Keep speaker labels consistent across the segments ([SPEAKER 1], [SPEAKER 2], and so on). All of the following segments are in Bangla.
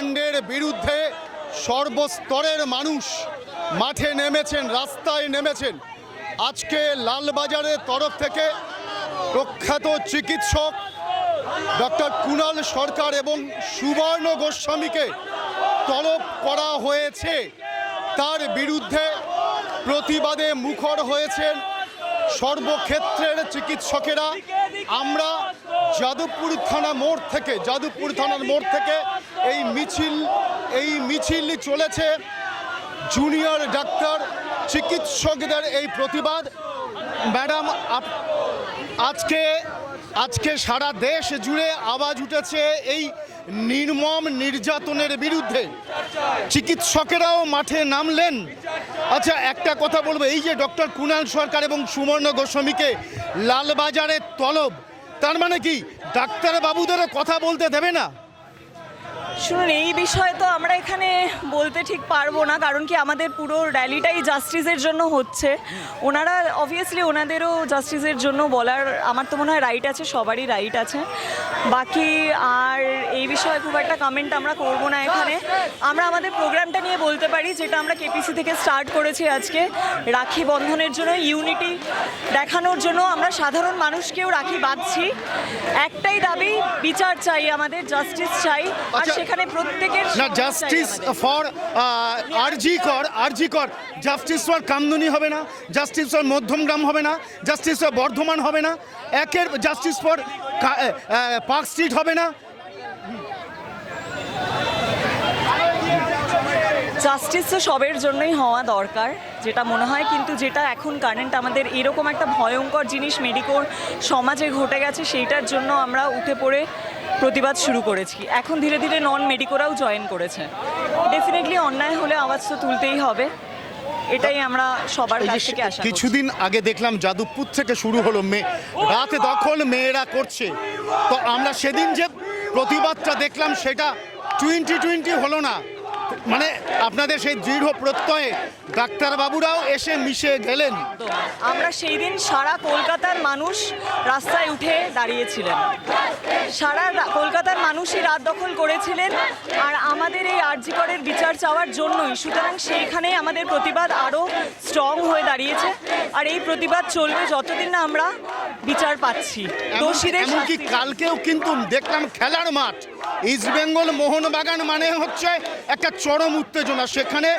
[SPEAKER 1] কাণ্ডের বিরুদ্ধে সর্বস্তরের মানুষ মাঠে নেমেছেন, রাস্তায় নেমেছেন। আজকে লালবাজারের তরফ থেকে প্রখ্যাত চিকিৎসক ডক্টর কুণাল সরকার এবং সুবর্ণ গোস্বামীকে তলব করা হয়েছে। তার বিরুদ্ধে প্রতিবাদে মুখর হয়েছেন সর্বক্ষেত্রের চিকিৎসকেরা। আমরা যাদবপুর থানা মোড় থেকে, যাদবপুর থানার মোড় থেকে এই মিছিল এই মিছিল চলেছে। জুনিয়র ডাক্তার, চিকিৎসকদের এই প্রতিবাদ। ম্যাডাম আজকে আজকে সারা দেশ জুড়ে আওয়াজ উঠেছে এই নির্মম নির্যাতনের বিরুদ্ধে। চিকিৎসকেরাও মাঠে নামলেন। আচ্ছা একটা কথা বলব, এই যে ডক্টর কুণাল সরকার এবং সুবর্ণ গোস্বামীকে লালবাজারের তলব তার মানে কি? ডাক্তার বাবুদেরও কথা বলতে দেবে না?
[SPEAKER 2] শুনুন এই বিষয়ে তো আমরা এখানে বলতে ঠিক পারব না কারণ কি আমাদের পুরো র্যালিটাই জাস্টিসের জন্য হচ্ছে। ওনারা অবভিয়াসলি ওনাদেরও জাস্টিসের জন্য বলার আমার তো মনে হয় রাইট আছে সবারই রাইট আছে। বাকি আর এই বিষয়ে খুব একটা কমেন্ট আমরা করব না এখানে। আমরা আমাদের প্রোগ্রামটা নিয়ে বলতে পারি যেটা আমরা কেপিসি থেকে স্টার্ট করেছি আজকে রাখি বন্ধনের জন্য ইউনিটি দেখানোর জন্য। আমরা সাধারণ মানুষকেও রাখি বাঁধছি। একটাই দাবি বিচার চাই আমাদের জাস্টিস চাই। আর সেখানে প্রত্যেকের
[SPEAKER 1] না জাস্টিস। ফর আরজি কর আরজি কর জাস্টিস ফর কামদুনি হবে না জাস্টিস ফর মধ্যমগ্রাম হবে না জাস্টিস ফর বর্ধমান হবে না একের জাস্টিস ফর পার্ক স্ট্রিট হবে না
[SPEAKER 2] জাস্টিস তো সবের জন্যই হওয়া দরকার যেটা মনে হয় কিন্তু যেটা এখন কারেন্ট আমাদের এরকম একটা ভয়ঙ্কর জিনিস মেডিকোর সমাজে ঘটে গেছে সেইটার জন্য আমরা উঠে পড়ে প্রতিবাদ শুরু করেছি। এখন ধীরে ধীরে নন মেডিকোরাও জয়েন করেছে। ডেফিনেটলি অন্যায় হলে আওয়াজ তো তুলতেই হবে। এটাই আমরা সবার কাছ থেকে আশা
[SPEAKER 1] কিছুদিন আগে দেখলাম যাদবপুর থেকে শুরু হলো মেয়ে রাতে দখল মেয়েরা করছে। তো আমরা সেদিন যে প্রতিবাদটা দেখলাম সেটা টোয়েন্টি টোয়েন্টি হলো না। মানে আপনাদের সেই দৃঢ় প্রত্যয়ে ডাক্তারবাবুরাও এসে মিশে গেলেন।
[SPEAKER 2] আমরা সেই দিন সারা কলকাতার মানুষ রাস্তায় উঠে দাঁড়িয়েছিলেন। সারা কলকাতার মানুষই রাত দখল করেছিলেন আর আমাদের এই আর্জিকরের বিচার চাওয়ার জন্যই। সুতরাং সেইখানেই আমাদের প্রতিবাদ আরও স্ট্রং হয়ে দাঁড়িয়েছে আর এই প্রতিবাদ চলবে যতদিন না আমরা বিচার পাচ্ছি। দোষীদের
[SPEAKER 1] এমনকি কালকেও কিন্তু দেখলাম খেলার মাঠ। ইস্টবেঙ্গল মোহনবাগান মানে হচ্ছে একটা চরম উত্তেজনা। সেখানে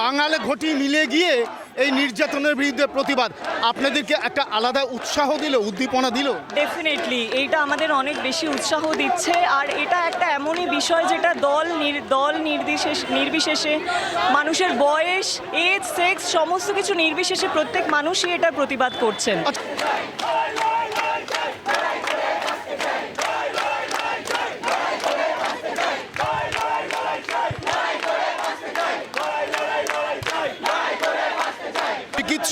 [SPEAKER 1] বাঙাল ঘটি মিলে গিয়ে এই নির্যাতনের বিরুদ্ধে প্রতিবাদ। আপনাদেরকে একটা আলাদা উৎসাহ দিল উদ্দীপনা দিল?
[SPEAKER 2] ডেফিনেটলি এইটা আমাদের অনেক বেশি উৎসাহ দিচ্ছে। আর এটা একটা এমনই বিষয় যেটা দল নির দল নির্বিশেষ নির্বিশেষে মানুষের বয়স এজ সেক্স সমস্ত কিছু নির্বিশেষে প্রত্যেক মানুষই এটা প্রতিবাদ করছেন।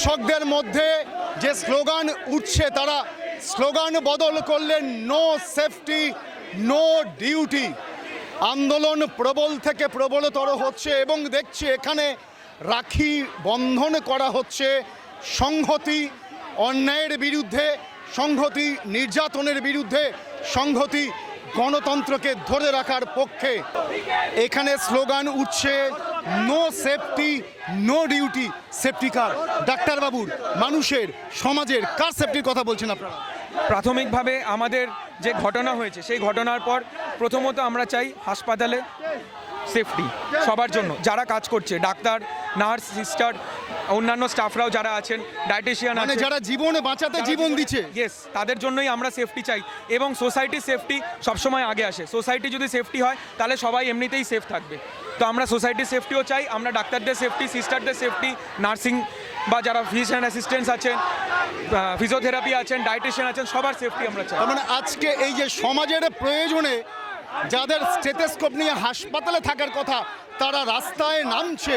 [SPEAKER 1] চিকিৎসকদের মধ্যে যে স্লোগান উঠছে, তারা স্লোগান বদল করলেন নো সেফটি নো ডিউটি আন্দোলন প্রবল থেকে প্রবলতর হচ্ছে এবং দেখছি এখানে রাখি বন্ধন করা হচ্ছে। সংহতি অন্যায়ের বিরুদ্ধে, সংহতি নির্যাতনের বিরুদ্ধে, সংহতি গণতন্ত্রকে ধরে রাখার পক্ষে। এখানে স্লোগান উঠছে no safety no duty safety কার ডাক্তারবাবুর মানুষের, সমাজের, কার সেফটির কথা বলছেন আপনারা?
[SPEAKER 3] প্রাথমিকভাবে আমাদের যে ঘটনা হয়েছে, সেই ঘটনার পর প্রথমত আমরা চাই হাসপাতালে সেফটি সবার জন্য। যারা কাজ করছে, ডাক্তার, নার্স, সিস্টার অন্যান্য স্টাফরাও যারা আছেন ডায়েটিশিয়ান
[SPEAKER 1] মানে
[SPEAKER 3] আছে
[SPEAKER 1] যারা জীবনে বাঁচাতে জীবন দিচ্ছে।
[SPEAKER 3] ইয়েস তাদের জন্যই আমরা সেফটি চাই এবং সোসাইটির সেফটি সবসময় আগে আসে। সোসাইটি যদি সেফটি হয় তাহলে সবাই এমনিতেই সেফ থাকবে। তো আমরা সোসাইটির সেফটিও চাই আমরা ডাক্তারদের সেফটি সিস্টারদের সেফটি নার্সিং বা যারা ফিজিশিয়ান অ্যাসিস্ট্যান্টস আছেন ফিজিওথেরাপি আছেন ডায়েটিশিয়ান আছেন সবার সেফটি আমরা চাই।
[SPEAKER 1] মানে আজকে এই যে সমাজের প্রয়োজনে যাদের স্টেথেস্কোপ নিয়ে হাসপাতালে থাকার কথা তারা রাস্তায় নামছে।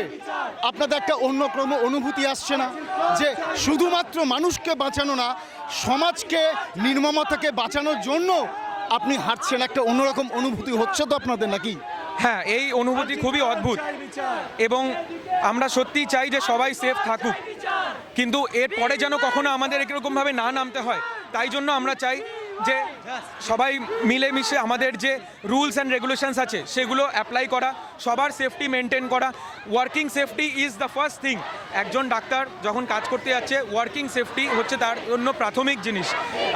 [SPEAKER 1] আপনাদের একটা অন্যক্রম অনুভূতি আসছে না যে শুধুমাত্র মানুষকে বাঁচানো না, সমাজকে, নির্মমতাকে বাঁচানোর জন্য আপনি হাঁটছেন। একটা অন্যরকম অনুভূতি হচ্ছে তো আপনাদের নাকি?
[SPEAKER 3] হ্যাঁ এই অনুভূতি খুবই অদ্ভুত। এবং আমরা সত্যিই চাই যে সবাই সেফ থাকুক। কিন্তু এরপরে যেন কখনো আমাদের এরকমভাবে না নামতে হয়, তাই জন্য আমরা চাই যে সবাই মিলেমিশে আমাদের যে রুলস অ্যান্ড রেগুলেশনস আছে সেগুলো অ্যাপ্লাই করা সবার সেফটি মেনটেন করা। Working safety is the first thing. একজন ডাক্তার যখন কাজ করতে যাচ্ছে ওয়ার্কিং সেফটি হচ্ছে তার জন্য প্রাথমিক জিনিস।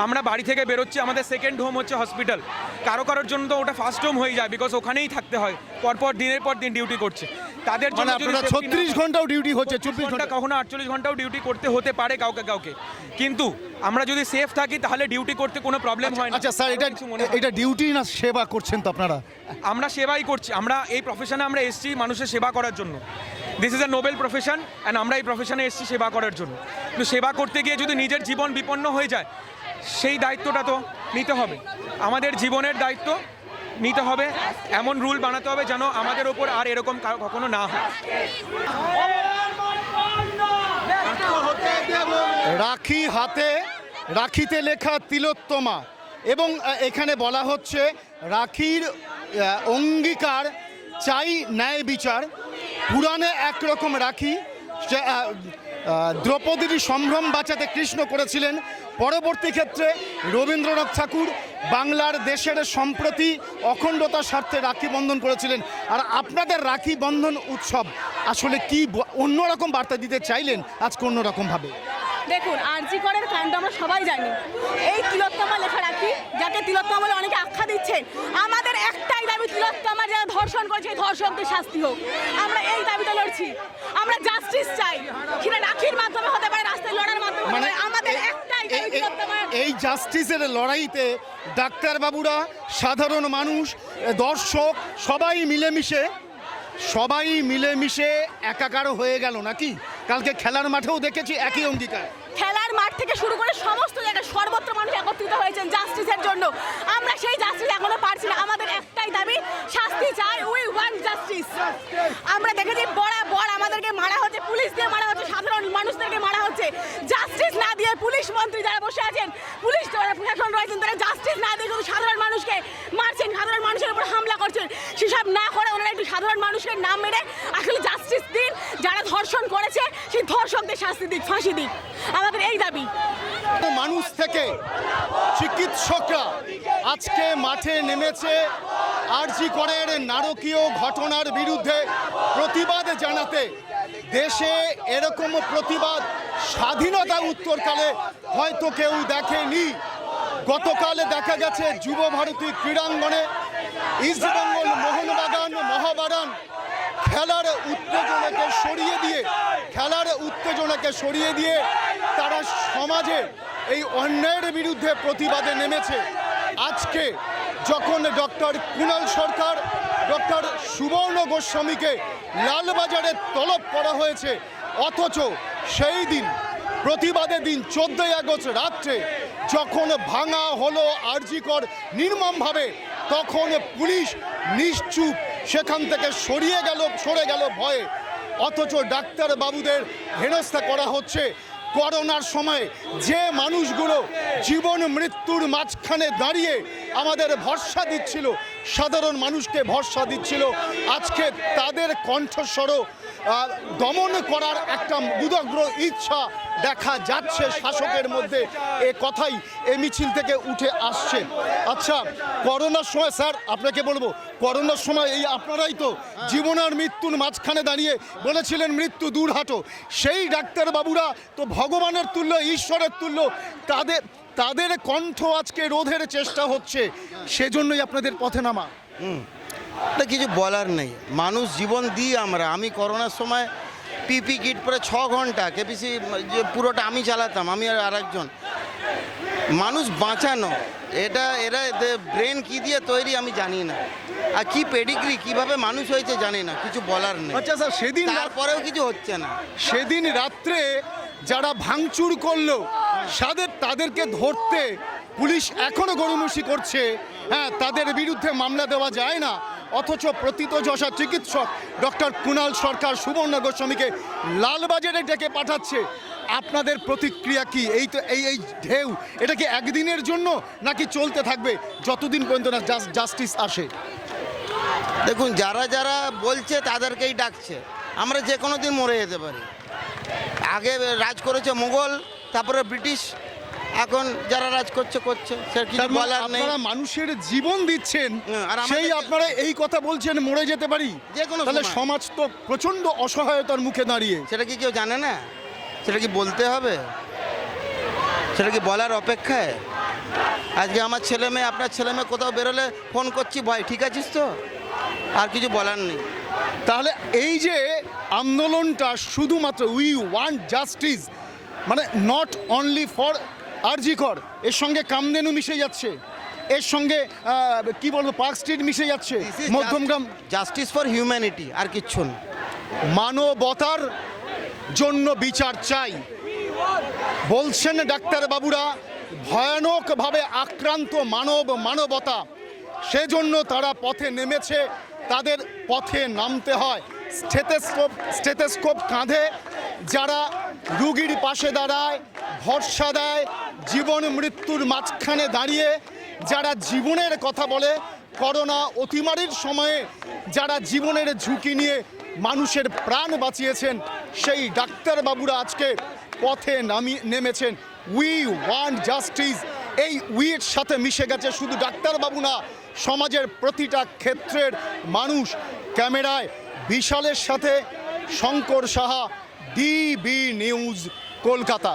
[SPEAKER 3] আমরা বাড়ি থেকে বেরোচ্ছি আমাদের সেকেন্ড হোম হচ্ছে হসপিটাল। কারও কারোর জন্য তো ওটা ফার্স্ট হোম হয়ে যায় বিকজ ওখানেই থাকতে হয়। পরপর দিনের পর দিন ডিউটি করছে। তাদের জন্য
[SPEAKER 1] মানে ছত্রিশ ঘন্টাও ডিউটি হচ্ছে চব্বিশ ঘণ্টা
[SPEAKER 3] কখনো আটচল্লিশ ঘন্টাও ডিউটি করতে হতে পারে কাউকে কাউকে। কিন্তু আমরা যদি সেফ থাকি তাহলে ডিউটি করতে কোনো প্রবলেম হয় না।
[SPEAKER 1] আচ্ছা স্যার এটা
[SPEAKER 3] মনে হয়
[SPEAKER 1] এটা ডিউটি না সেবা করছেন তো আপনারা?
[SPEAKER 3] আমরা সেবাই করছি। আমরা এই প্রফেশনে আমরা এসেছি মানুষের সেবা করার জন্য। This is a noble profession and আমরা এই প্রফেশনে এসেছি সেবা করার জন্য। কিন্তু সেবা করতে গিয়ে যদি নিজের জীবন বিপন্ন হয়ে যায় সেই দায়িত্বটা তো নিতে হবে। আমাদের জীবনের দায়িত্ব নিতে হবে এমন রুল বানাতে হবে যেন আমাদের ওপর আর এরকম কখনো না হয়।
[SPEAKER 1] রাখি হাতে রাখিতে লেখা তিলোত্তমা। এবং এখানে বলা হচ্ছে, রাখির অঙ্গীকার, চাই ন্যায় বিচার। পুরাণে একরকম রাখি দ্রৌপদীর সম্ভ্রম বাঁচাতে কৃষ্ণ করেছিলেন। পরবর্তী ক্ষেত্রে রবীন্দ্রনাথ ঠাকুর বাংলার দেশের সম্প্রতি অখণ্ডতার স্বার্থে রাখি বন্ধন করেছিলেন। আর আপনাদের রাখি বন্ধন উৎসব আসলে কি অন্যরকম বার্তা দিতে চাইলেন আজকে অন্যরকমভাবে?
[SPEAKER 4] দেখুন আরজি করের কাণ্ড আমরা সবাই জানি। এই তিলোত্তমা লেখা রাখি যাকে তিলোত্তমা বলে অনেকে আখ্যা দিচ্ছেন। আমাদের একটাই দাবি তিলোত্তমা যারা ধর্ষণ করেছে এই ধর্ষকদের শাস্তি হোক। আমরা এই দাবিটা লড়ছি। আমরা জাস্টিস চাই। সেটা রাখির মাধ্যমে হতে পারে রাস্তায় লড়ার মাধ্যমে হতে
[SPEAKER 1] মানে
[SPEAKER 4] পারে। আমাদের একটাই
[SPEAKER 1] এ-
[SPEAKER 4] দাবি তিলোত্তমার।
[SPEAKER 1] এই জাস্টিসের লড়াইতে ডাক্তারবাবুরা সাধারণ মানুষ দর্শক সবাই মিলেমিশে সবাই মিলেমিশে একাকার হয়ে গেল নাকি? কালকে খেলার মাঠেও দেখেছি একই অঙ্গীকার।
[SPEAKER 4] খেলার মাঠ থেকে শুরু করে সমস্ত জায়গায় সর্বত্র মানুষ একত্রিত হয়েছেন জাস্টিসের জন্য। আমরা সেই জাস্টিস এখনও পারছি না। আমাদের একটাই দাবি শাস্তি চাই উই ওয়ান্ট জাস্টিস আমরা দেখেছি বরাবর আমাদেরকে মারা হচ্ছে, পুলিশ দিয়ে মারা হচ্ছে, সাধারণ মানুষদেরকে মারা হচ্ছে। জাস্টিস না দিয়ে পুলিশ মন্ত্রী যারা বসে আছেন, পুলিশ যারা প্রশাসন রয়েছেন, তারা জাস্টিস না দিয়ে শুধু সাধারণ মানুষকে মারছেন, সাধারণ মানুষের উপর হামলা করছেন। সেসব না করে ওনারা একটু সাধারণ মানুষের নাম মেরে আসলে জাস্টিস দিন। যারা ধর্ষণ করেছে, সেই ধর্ষকদের শাস্তি দিক, ফাঁসি দিক। আমাদের এই দাবি।
[SPEAKER 1] মানুষ থেকে চিকিৎসকরা আজকে মাঠে নেমেছে, আরজি করের নারকীয় ঘটনার বিরুদ্ধে প্রতিবাদ জানাতে দেশে এরকম প্রতিবাদ, স্বাধীনতা উত্তরকালে হয়তো কেউ দেখেনি। গতকালে দেখা গেছে যুব ভারতী ক্রীড়াঙ্গনে ইস্টবেঙ্গল মোহনবাগান মহাবাগান খেলার উত্তেজনাকে সরিয়ে দিয়ে, খেলার উত্তেজনাকে সরিয়ে দিয়ে তারা সমাজে এই অন্যায়ের বিরুদ্ধে প্রতিবাদে নেমেছে। আজকে যখন ডক্টর কুণাল সরকার ডক্টর সুবর্ণ গোস্বামীকে লালবাজারে তলব করা হয়েছে। অথচ সেই দিন, প্রতিবাদের দিন চোদ্দই আগস্ট রাত্রে যখন ভাঙা হলো আরজিকর নির্মমভাবে, তখন পুলিশ নিশ্চুপ সেখান থেকে সরিয়ে গেল, সরে গেল ভয়ে। অথচ ডাক্তার বাবুদের হেনস্থা করা হচ্ছে। করোনার সময় যে মানুষগুলো জীবন মৃত্যুর মাঝখানে দাঁড়িয়ে আমাদের ভরসা দিচ্ছিল সাধারণ মানুষকে ভরসা দিচ্ছিল। আজকে তাদের কণ্ঠস্বরও আহ, দমন করার একটা উদগ্র ইচ্ছা দেখা যাচ্ছে শাসকের মধ্যে। এ কথাই এ মিছিল থেকে উঠে আসছে। আচ্ছা করোনার সময় স্যার আপনাকে বলব করোনার সময় এই আপনারাই তো জীবন আর মৃত্যুর মাঝখানে দাঁড়িয়ে বলেছিলেন মৃত্যু দূর হাঁটো সেই ডাক্তারবাবুরা তো ভগবানের তুল্য ঈশ্বরের তুল্য তাদের তাদের কণ্ঠ আজকে রোধের চেষ্টা হচ্ছে, সেজন্যই আপনাদের পথে নামা।
[SPEAKER 5] হুম। কিছু বলার নেই। মানুষ জীবন দিই আমরা। আমি করোনার সময় পিপি কিট পরে ছ ঘণ্টা, কেপিসি যে পুরোটা আমি চালাতাম, আমি আর আরেকজন। মানুষ বাঁচানো, এটা, এরা ব্রেন কি দিয়ে তৈরি আমি জানি না। আর কি পেডিগ্রি কীভাবে মানুষ হয়েছে জানি না কিছু বলার নেই।
[SPEAKER 1] আচ্ছা স্যার সেদিন
[SPEAKER 5] তারপরেও কিছু হচ্ছে না।
[SPEAKER 1] সেদিন রাত্রে যারা ভাঙচুর করল সাদের তাদেরকে ধরতে পুলিশ এখনও গরুমুষি করছে। হ্যাঁ তাদের বিরুদ্ধে মামলা দেওয়া যায় না। অথচ প্রতীতযশা চিকিৎসক ডক্টর কুণাল সরকার সুবর্ণ গোস্বামীকে লালবাজারে ডেকে পাঠাচ্ছে। আপনাদের প্রতিক্রিয়া কি? এই তো এই এই ঢেউ এটা কি একদিনের জন্য নাকি চলতে থাকবে? যতদিন পর্যন্ত না জাস্টিস আসে।
[SPEAKER 5] দেখুন যারা যারা বলছে তাদেরকেই ডাকছে। আমরা যে কোনো দিন মরে যেতে পারি। আগে রাজ করেছে মুঘল তারপরে ব্রিটিশ। এখন যারা রাজ করছে করছে। কিছু
[SPEAKER 1] মানে
[SPEAKER 5] বলার নেই।
[SPEAKER 1] আপনারা মানুষের জীবন দিচ্ছেন
[SPEAKER 5] আর
[SPEAKER 1] সেই আপনারা এই কথা বলছেন মরে যেতে পারি।
[SPEAKER 5] যে কোনো
[SPEAKER 1] তাহলে সমাজ তো প্রচণ্ড অসহায়তার মুখে দাঁড়িয়ে।
[SPEAKER 5] সেটা কি কেউ জানে না? সেটা কি বলতে হবে? সেটা কি বলার অপেক্ষায়? আজকে আমার ছেলে মেয়ে আপনার ছেলে মেয়ে কোথাও বেরোলে ফোন করছি ভাই ঠিক আছিস তো? আর কিছু বলার নেই।
[SPEAKER 1] তাহলে এই যে আন্দোলনটা শুধুমাত্র উই ওয়ান্ট জাস্টিস মানে নট অনলি ফর আরজিকর এর সঙ্গে কামদেনু মিশে যাচ্ছে এর সঙ্গে কি বলব পার্ক স্ট্রিট মিশে যাচ্ছে মধ্যমগ্রাম
[SPEAKER 5] জাস্টিস ফর হিউম্যানিটি আর কিচ্ছু না।
[SPEAKER 1] মানবতার জন্য বিচার চাই। বলছেন ডাক্তার বাবুরা ভয়ানকভাবে আক্রান্ত মানব মানবতা সেজন্য তারা পথে নেমেছে। তাদের পথে নামতে হয়। স্টেথেস্কোপ স্টেথেস্কোপ কাঁধে যারা রুগীর পাশে দাঁড়ায়, ভরসা দেয়, জীবন মৃত্যুর মাঝখানে দাঁড়িয়ে যারা জীবনের কথা বলে, করোনা অতিমারির সময়ে যারা জীবনের ঝুঁকি নিয়ে মানুষের প্রাণ বাঁচিয়েছেন, সেই ডাক্তারবাবুরা আজকে পথে নামি নেমেছেন। উই ওয়ান্ট জাস্টিস এই উইয়ের সাথে মিশে গেছে, শুধু ডাক্তারবাবু না, সমাজের প্রতিটা ক্ষেত্রের মানুষ। ক্যামেরায় বিশালের সাথে শঙ্কর সাহা ডিবি নিউজ কলকাতা।